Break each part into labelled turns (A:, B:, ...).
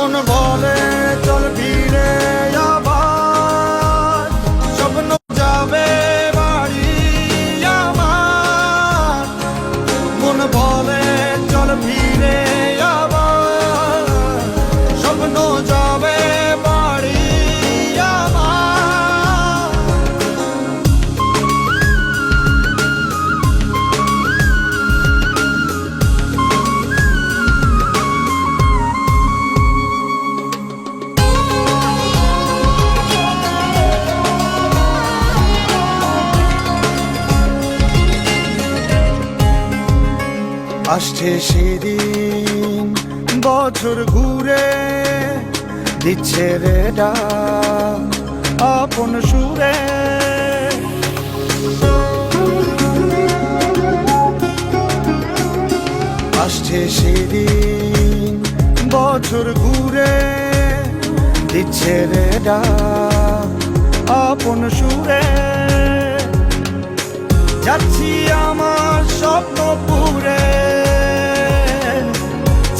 A: মন বলে আসছে সেদিন, বছর ঘুরে দিচ্ছে রে ডাক আপন সুরে। আসছে সেদিন, বছর ঘুরে দিচ্ছে রে ডাক আপন সুরে। যাচ্ছি আমার স্বপ্ন পুরে।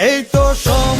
A: এই তো সময়